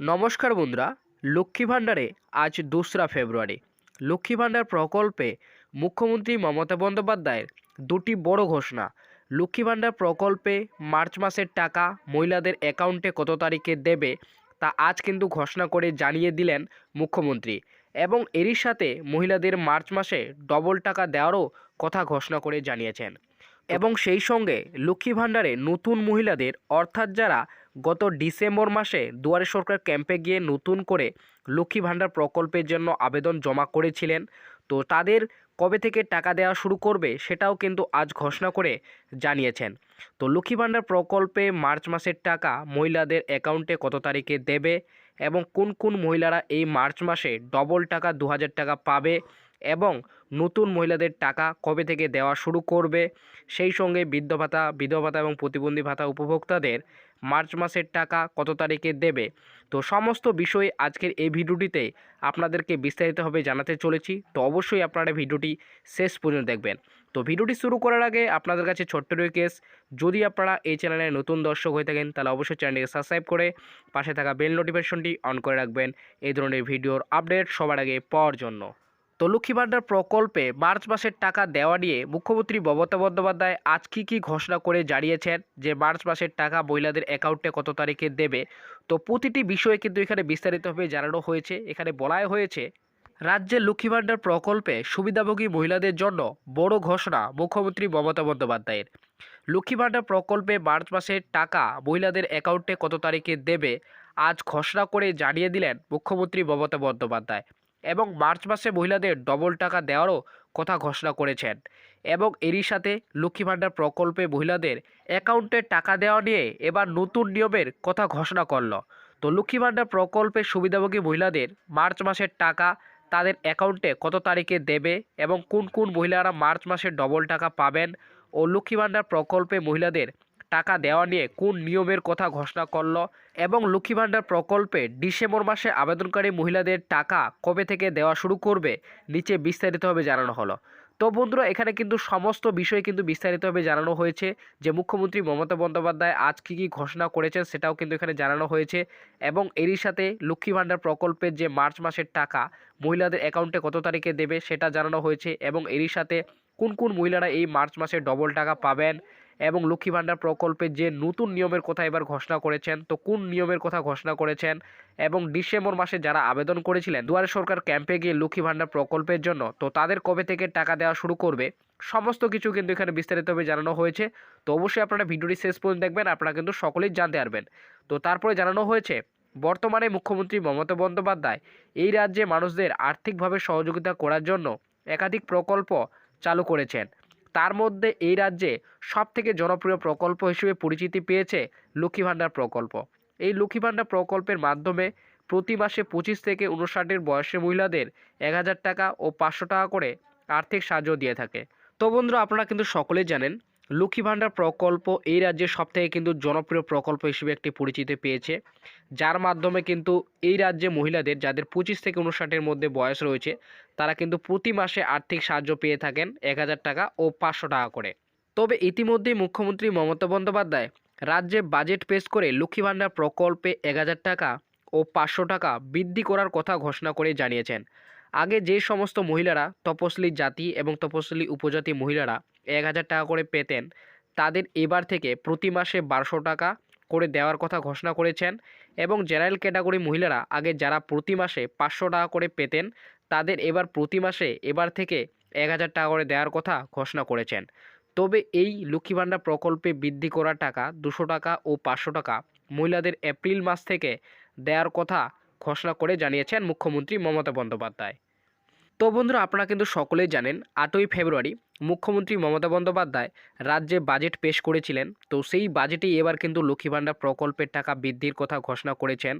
নমস্কার বন্ধুরা, লক্ষ্মী ভাণ্ডারে আজ দোসরা ফেব্রুয়ারি। লক্ষ্মী ভাণ্ডার প্রকল্পে মুখ্যমন্ত্রী মমতা বন্দ্যোপাধ্যায়ের দুটি বড় ঘোষণা। লক্ষ্মী ভাণ্ডার প্রকল্পে মার্চ মাসের টাকা মহিলাদের অ্যাকাউন্টে কত তারিখে দেবে তা আজ কিন্তু ঘোষণা করে জানিয়ে দিলেন মুখ্যমন্ত্রী। এবং এরই সাথে মহিলাদের মার্চ মাসে ডবল টাকা দেওয়ারও কথা ঘোষণা করে জানিয়েছেন। এবং সেই সঙ্গে লক্ষ্মী ভাণ্ডারে নতুন মহিলাদের, অর্থাৎ যারা গত ডিসেম্বর মাসে দুয়ারে সরকার ক্যাম্পে গিয়ে নতুন করে লক্ষ্মী ভাণ্ডার প্রকল্পের জন্য আবেদন জমা করেছিলেন। তো তাদের কবে থেকে টাকা দেওয়া শুরু করবে সেটাও কিন্তু আজ ঘোষণা করে জানিয়েছেন। তো লক্ষ্মী ভাণ্ডার প্রকল্পে মার্চ মাসের টাকা মহিলাদের অ্যাকাউন্টে কত তারিখে দেবে এবং কোন কোন মহিলারা এই মার্চ মাসে ডবল টাকা দু হাজার টাকা পাবে এবং নতুন মহিলাদের টাকা কবে থেকে দেওয়া শুরু করবে? সেই সঙ্গে বৃদ্ধ ভাতা, বিধবা ভাতা এবং প্রতিবন্ধী ভাতা উপভোক্তাদের মার্চ মাসের টাকা কত তারিখে দেবে? তো সমস্ত বিষয় আজকের এই ভিডিওটিতে আপনাদেরকে বিস্তারিতভাবে জানাতে চলেছি। তো অবশ্যই আপনারা ভিডিওটি শেষ পর্যন্ত দেখবেন। তো ভিডিওটি শুরু করার আগে আপনাদের কাছে ছোট্ট রিকোয়েস্ট যদি আপনারা এই চ্যানেলে নতুন দর্শক হয়ে থাকেন, তাহলে অবশ্যই চ্যানেলটিকে সাবস্ক্রাইব করে পাশে থাকা বেল নোটিফিকেশনটি অন করে রাখবেন। এই ধরনের ভিডিওর আপডেট সবার আগে পাওয়ার জন্য। তো লক্ষ্মী প্রকল্পে মার্চ মাসের টাকা দেওয়া নিয়ে মুখ্যমন্ত্রী মমতা বন্দ্যোপাধ্যায় আজ কী কী ঘোষণা করে জানিয়েছেন? যে মার্চ মাসের টাকা মহিলাদের অ্যাকাউন্টে কত তারিখে দেবে? তো প্রতিটি বিষয়ে কিন্তু এখানে বিস্তারিতভাবে জানানো হয়েছে, এখানে বলাই হয়েছে রাজ্যের লক্ষ্মী ভাণ্ডার প্রকল্পে সুবিধাভোগী মহিলাদের জন্য বড় ঘোষণা মুখ্যমন্ত্রী মমতা বন্দ্যোপাধ্যায়ের। লক্ষ্মী ভাণ্ডার প্রকল্পে মার্চ মাসের টাকা মহিলাদের অ্যাকাউন্টে কত তারিখে দেবে? আজ ঘোষণা করে জানিয়ে দিলেন মুখ্যমন্ত্রী মমতা বন্দ্যোপাধ্যায়। এবং মার্চ মাসে মহিলাদের ডবল টাকা দেওয়ারও কথা ঘোষণা করেছেন। এবং এরই সাথে লক্ষ্মী ভাণ্ডার প্রকল্পে মহিলাদের অ্যাকাউন্টে টাকা দেওয়া নিয়ে এবার নতুন নিয়মের কথা ঘোষণা করল। তো লক্ষ্মী ভাণ্ডার প্রকল্পে সুবিধাভোগী মহিলাদের মার্চ মাসের টাকা তাদের অ্যাকাউন্টে কত তারিখে দেবে এবং কোন কোন মহিলারা মার্চ মাসে ডবল টাকা পাবেন ও লক্ষ্মী ভাণ্ডার প্রকল্পে মহিলাদের টাকা দেওয়া নিয়ে কোন নিয়মের কথা ঘোষণা করল এবং লক্ষ্মী ভাণ্ডার প্রকল্পে ডিসেম্বর মাসে আবেদনকারী মহিলাদের টাকা কবে থেকে দেওয়া শুরু করবে, নিচে বিস্তারিতভাবে জানানো হলো। তো বন্ধুরা, এখানে কিন্তু সমস্ত বিষয় কিন্তু বিস্তারিতভাবে জানানো হয়েছে যে মুখ্যমন্ত্রী মমতা বন্দ্যোপাধ্যায় আজ কী কী ঘোষণা করেছেন সেটাও কিন্তু এখানে জানানো হয়েছে এবং এরই সাথে লক্ষ্মী ভাণ্ডার প্রকল্পের যে মার্চ মাসের টাকা মহিলাদের অ্যাকাউন্টে কত তারিখে দেবে সেটা জানানো হয়েছে এবং এরই সাথে কোন কোন মহিলারা এই মার্চ মাসে ডবল টাকা পাবেন এবং লক্ষ্মী ভাণ্ডার প্রকল্পের যে নতুন নিয়মের কথা এবার ঘোষণা করেছেন, তো কোন নিয়মের কথা ঘোষণা করেছেন এবং ডিসেম্বর মাসে যারা আবেদন করেছিলেন, দুয়ারে সরকার ক্যাম্পে গিয়ে লক্ষ্মী ভাণ্ডার প্রকল্পের জন্য, তো তাদের কবে থেকে টাকা দেওয়া শুরু করবে? সমস্ত কিছু কিন্তু এখানে বিস্তারিতভাবে জানানো হয়েছে। তো অবশ্যই আপনারা ভিডিওটি শেষ পর্যন্ত দেখবেন, আপনারা কিন্তু সকলেই জানতে পারবেন। তো তারপরে জানানো হয়েছে, বর্তমানে মুখ্যমন্ত্রী মমতা বন্দ্যোপাধ্যায় এই রাজ্যে মানুষদের আর্থিকভাবে সহযোগিতা করার জন্য একাধিক প্রকল্প চালু করেছেন। তার মধ্যে এই রাজ্যে সবথেকে জনপ্রিয় প্রকল্প হিসেবে পরিচিতি পেয়েছে লক্ষ্মী ভাণ্ডার প্রকল্প। এই লক্ষ্মী ভাণ্ডার প্রকল্পের মাধ্যমে প্রতি মাসে পঁচিশ থেকে উনষাটের বয়সের মহিলাদের এক হাজার টাকা ও পাঁচশো টাকা করে আর্থিক সাহায্য দিয়ে থাকে। তো বন্ধুরা, আপনারা কিন্তু সকলেই জানেন লক্ষ্মী ভাণ্ডার প্রকল্প এই রাজ্যের সবথেকে কিন্তু জনপ্রিয় প্রকল্প হিসেবে একটি পরিচিতি পেয়েছে। যার মাধ্যমে কিন্তু এই রাজ্যে মহিলাদের যাদের পঁচিশ থেকে উনষাটের মধ্যে বয়স রয়েছে, তারা কিন্তু প্রতি মাসে আর্থিক সাহায্য পেয়ে থাকেন এক হাজার টাকা ও পাঁচশো টাকা করে। তবে ইতিমধ্যেই মুখ্যমন্ত্রী মমতা বন্দ্যোপাধ্যায় রাজ্যে বাজেট পেশ করে লক্ষ্মী ভাণ্ডার প্রকল্পে এক হাজার টাকা ও পাঁচশো টাকা বৃদ্ধি করার কথা ঘোষণা করে জানিয়েছেন। আগে যে সমস্ত মহিলারা তপশিলি জাতি এবং তপশিলি উপজাতি মহিলারা এক হাজার টাকা করে পেতেন, তাদের এবার থেকে প্রতি মাসে বারোশো টাকা করে দেওয়ার কথা ঘোষণা করেছেন এবং জেনারেল ক্যাটাগরি মহিলারা আগে যারা প্রতি মাসে পাঁচশো টাকা করে পেতেন, তাদের এবার প্রতি মাসে এবার থেকে এক হাজার টাকা করে দেওয়ার কথা ঘোষণা করেছেন। তবে এই লক্ষ্মী ভাণ্ডার প্রকল্পে বৃদ্ধি করা টাকা দুশো টাকা ও পাঁচশো টাকা মহিলাদের এপ্রিল মাস থেকে দেওয়ার কথা ঘোষণা করে জানিয়েছেন মুখ্যমন্ত্রী মমতা বন্দ্যোপাধ্যায়। তো বন্ধুরা, আপনারা কিন্তু সকলেই জানেন, আটই ফেব্রুয়ারি মুখ্যমন্ত্রী মমতা বন্দ্যোপাধ্যায় রাজ্যে বাজেট পেশ করেছিলেন। তো সেই বাজেটেই এবার কিন্তু লক্ষ্মী ভাণ্ডার প্রকল্পের টাকা বৃদ্ধির কথা ঘোষণা করেছেন।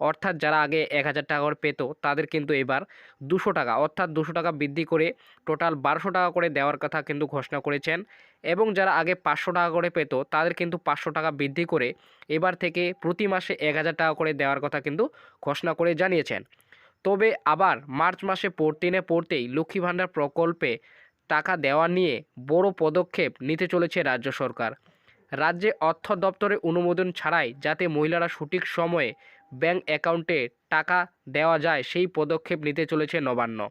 অর্থাৎ যারা আগে এক হাজার টাকা করে পেত, তাদের কিন্তু এবার দুশো টাকা, অর্থাৎ দুশো টাকা বৃদ্ধি করে টোটাল বারোশো টাকা করে দেওয়ার কথা কিন্তু ঘোষণা করেছেন। এবং যারা আগে পাঁচশো টাকা করে পেত, তাদের কিন্তু পাঁচশো টাকা বৃদ্ধি করে এবার থেকে প্রতি মাসে এক হাজার টাকা করে দেওয়ার কথা কিন্তু ঘোষণা করে জানিয়েছেন। তবে আবার মার্চ মাসে পড়তে পড়তেনে পড়তেই লক্ষ্মী ভাণ্ডার প্রকল্পে টাকা দেওয়া নিয়ে বড় পদক্ষেপ নিতে চলেছে রাজ্য সরকার। রাজ্যে অর্থ দপ্তরের অনুমোদন ছাড়াই যাতে মহিলারা সঠিক সময়ে ব্যাংক অ্যাকাউন্টে টাকা দেওয়া যায় সেই পদক্ষেপ নিতে চলেছে নবান্ন।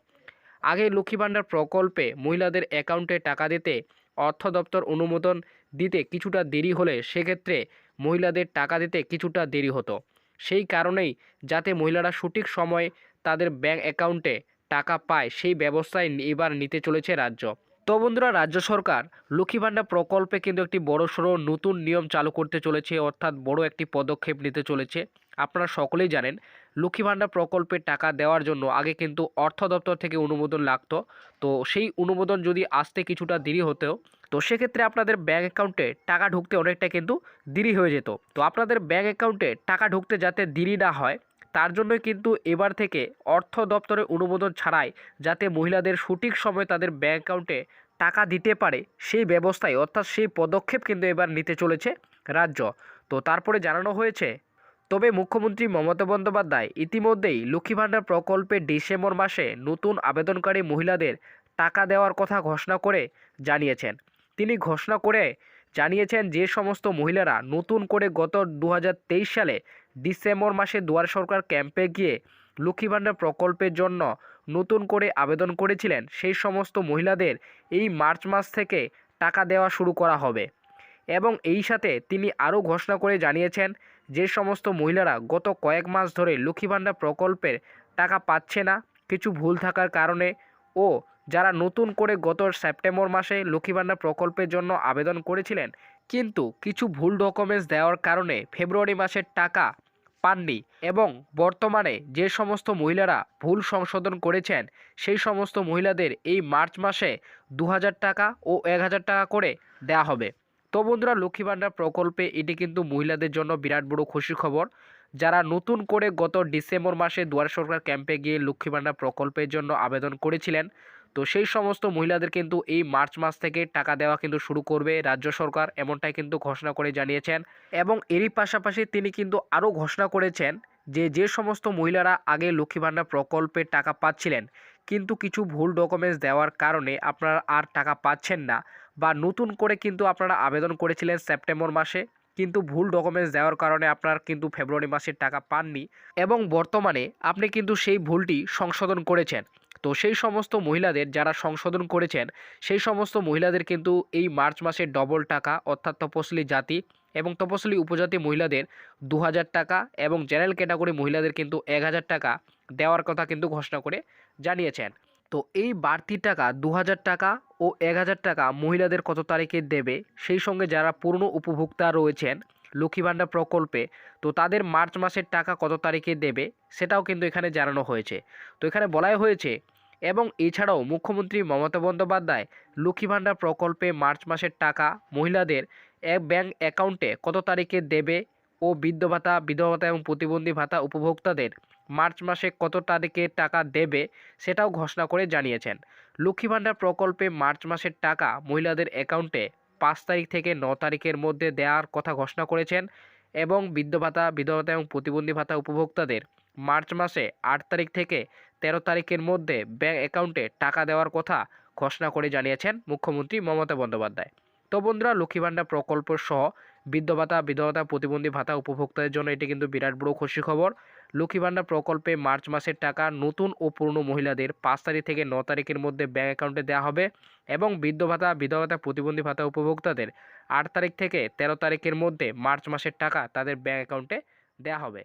আগে লক্ষ্মী ভাণ্ডার প্রকল্পে মহিলাদের অ্যাকাউন্টে টাকা দিতে অর্থ দপ্তর অনুমোদন দিতে কিছুটা দেরি হলে সেক্ষেত্রে মহিলাদের টাকা দিতে কিছুটা দেরি হতো। সেই কারণেই যাতে মহিলারা সঠিক সময়ে তাদের ব্যাঙ্ক অ্যাকাউন্টে টাকা পায়, সেই ব্যবস্থায় এবার নিতে চলেছে রাজ্য। তো বন্ধুরা, রাজ্য সরকার লক্ষ্মী ভাণ্ডার প্রকল্পে কিন্তু একটি বড়সড় নতুন নিয়ম চালু করতে চলেছে, অর্থাৎ বড় একটি পদক্ষেপ নিতে চলেছে। আপনারা সকলেই জানেন, লক্ষ্মী ভাণ্ডার প্রকল্পে টাকা দেওয়ার জন্য আগে কিন্তু অর্থ দপ্তর থেকে অনুমোদন লাগতো। তো সেই অনুমোদন যদি আসতে কিছুটা দেরি হতেও, তো সেক্ষেত্রে আপনাদের ব্যাঙ্ক অ্যাকাউন্টে টাকা ঢুকতে অনেকটা কিন্তু দেরি হয়ে যেত। তো আপনাদের ব্যাঙ্ক অ্যাকাউন্টে টাকা ঢুকতে যাতে দেরি না হয় তার জন্যই কিন্তু এবার থেকে অর্থ দপ্তরের অনুমোদন ছাড়াই যাতে মহিলাদের সঠিক সময় তাদের ব্যাঙ্ক অ্যাকাউন্টে টাকা দিতে পারে, সেই ব্যবস্থায় অর্থাৎ সেই পদক্ষেপ কিন্তু এবার নিতে চলেছে রাজ্য। তো তারপরে জানানো হয়েছে, তবে মুখ্যমন্ত্রী মমতা বন্দ্যোপাধ্যায় ইতিমধ্যেই লক্ষ্মী ভাণ্ডার প্রকল্পে ডিসেম্বর মাসে নতুন আবেদনকারী মহিলাদের টাকা দেওয়ার কথা ঘোষণা করে জানিয়েছেন। তিনি ঘোষণা করে জানিয়েছেন যে সমস্ত মহিলারা নতুন করে গত দু হাজার তেইশ সালে ডিসেম্বর মাসে দুয়ার সরকার ক্যাম্পে গিয়ে লক্ষ্মী ভাণ্ডার প্রকল্পের জন্য নতুন করে আবেদন করেছিলেন, সেই সমস্ত মহিলাদের এই মার্চ মাস থেকে টাকা দেওয়া শুরু করা হবে। এবং এই সাথে তিনি আরও ঘোষণা করে জানিয়েছেন যে সমস্ত মহিলারা গত কয়েক মাস ধরে লক্ষ্মী ভাণ্ডার প্রকল্পের টাকা পাচ্ছে না, কিছু ভুল থাকার কারণে ও যারা নতুন করে গত সেপ্টেম্বর মাসে লক্ষ্মী প্রকল্পের জন্য আবেদন করেছিলেন, কিন্তু কিছু ভুল ডকুমেন্টস দেওয়ার কারণে ফেব্রুয়ারি মাসের টাকা পাননি এবং বর্তমানে যে সমস্ত মহিলারা ভুল সংশোধন করেছেন, সেই সমস্ত মহিলাদের এই মার্চ মাসে দু হাজার টাকা ও এক হাজার টাকা করে দেওয়া হবে। তো বন্ধুরা লক্ষ্মী প্রকল্পে এটি কিন্তু মহিলাদের জন্য বিরাট বড় খুশি খবর। যারা নতুন করে গত ডিসেম্বর মাসে দুয়ার সরকার ক্যাম্পে গিয়ে লক্ষ্মী প্রকল্পের জন্য আবেদন করেছিলেন তো সেই সমস্ত মহিলাদের কিন্তু এই মার্চ মাস থেকে টাকা দেওয়া কিন্তু শুরু করবে রাজ্য সরকার, এমনটাই কিন্তু ঘোষণা করে জানিয়েছেন। এবং এরই পাশাপাশি তিনি কিন্তু আরও ঘোষণা করেছেন যে যে সমস্ত মহিলারা আগে লক্ষ্মী ভাণ্ডার প্রকল্পের টাকা পাচ্ছিলেন, কিন্তু কিছু ভুল ডকুমেন্টস দেওয়ার কারণে আপনারা আর টাকা পাচ্ছেন না বা নতুন করে কিন্তু আপনারা আবেদন করেছিলেন সেপ্টেম্বর মাসে, কিন্তু ভুল ডকুমেন্টস দেওয়ার কারণে আপনার কিন্তু ফেব্রুয়ারি মাসের টাকা পাননি। এবং বর্তমানে আপনি কিন্তু সেই ভুলটি সংশোধন করেছেন। তো সেই সমস্ত মহিলাদের যারা সংশোধন করেছেন, সেই সমস্ত মহিলাদের কিন্তু এই মার্চ মাসে ডবল টাকা, অর্থাৎ তপশিলি জাতি এবং তপশিলি উপজাতি মহিলাদের দু হাজার টাকা এবং জেনারেল ক্যাটাগরি মহিলাদের কিন্তু এক হাজার টাকা দেওয়ার কথা কিন্তু ঘোষণা করে জানিয়েছেন। তো এই বাড়তি টাকা দু হাজার টাকা ও এক হাজার টাকা মহিলাদের কত তারিখে দেবে? সেই সঙ্গে যারা পুরনো উপভোক্তা রয়েছেন লক্ষ্মী ভাণ্ডার প্রকল্পে, তো তাদের মার্চ মাসের টাকা কত তারিখে দেবে সেটাও কিন্তু এখানে জানানো হয়েছে। তো এখানে বলাই হয়েছে, এবং এছাড়াও মুখ্যমন্ত্রী মমতা বন্দ্যোপাধ্যায় লক্ষ্মী ভাণ্ডার প্রকল্পে মার্চ মাসের টাকা মহিলাদের এক ব্যাংক অ্যাকাউন্টে কত তারিখে দেবে ও বৃদ্ধ ভাতা, বিধবা ভাতা এবং প্রতিবন্ধী ভাতা উপভোক্তাদের মার্চ মাসে কত তারিখে টাকা দেবে সেটাও ঘোষণা করে জানিয়েছেন। লক্ষ্মী ভাণ্ডার প্রকল্পে মার্চ মাসের টাকা মহিলাদের অ্যাকাউন্টে পাঁচ তারিখ থেকে ন তারিখের মধ্যে দেওয়ার কথা ঘোষণা করেছেন এবং বৃদ্ধ ভাতা, বিধবা এবং প্রতিবন্ধী ভাতা উপভোক্তাদের মার্চ মাসে আট তারিখ থেকে তেরো তারিখের মধ্যে ব্যাঙ্ক অ্যাকাউন্টে টাকা দেওয়ার কথা ঘোষণা করে জানিয়েছেন মুখ্যমন্ত্রী মমতা বন্দ্যোপাধ্যায়। তো বন্ধুরা, লক্ষ্মী ভাণ্ডার প্রকল্প সহ বৃদ্ধ ভাতা, বিধবা প্রতিবন্ধী ভাতা উপভোক্তাদের জন্য এটি কিন্তু বিরাট বড় খুশি খবর। লক্ষ্মী ভাণ্ডার প্রকল্পে মার্চ মাসের টাকা নতুন ও পুরনো মহিলাদের পাঁচ তারিখ থেকে ন তারিখের মধ্যে ব্যাঙ্ক অ্যাকাউন্টে দেওয়া হবে এবং বৃদ্ধ ভাতা, বিধবা ভাতা, প্রতিবন্ধী ভাতা উপভোক্তাদের আট তারিখ থেকে তেরো তারিখের মধ্যে মার্চ মাসের টাকা তাদের ব্যাঙ্ক অ্যাকাউন্টে দেওয়া হবে।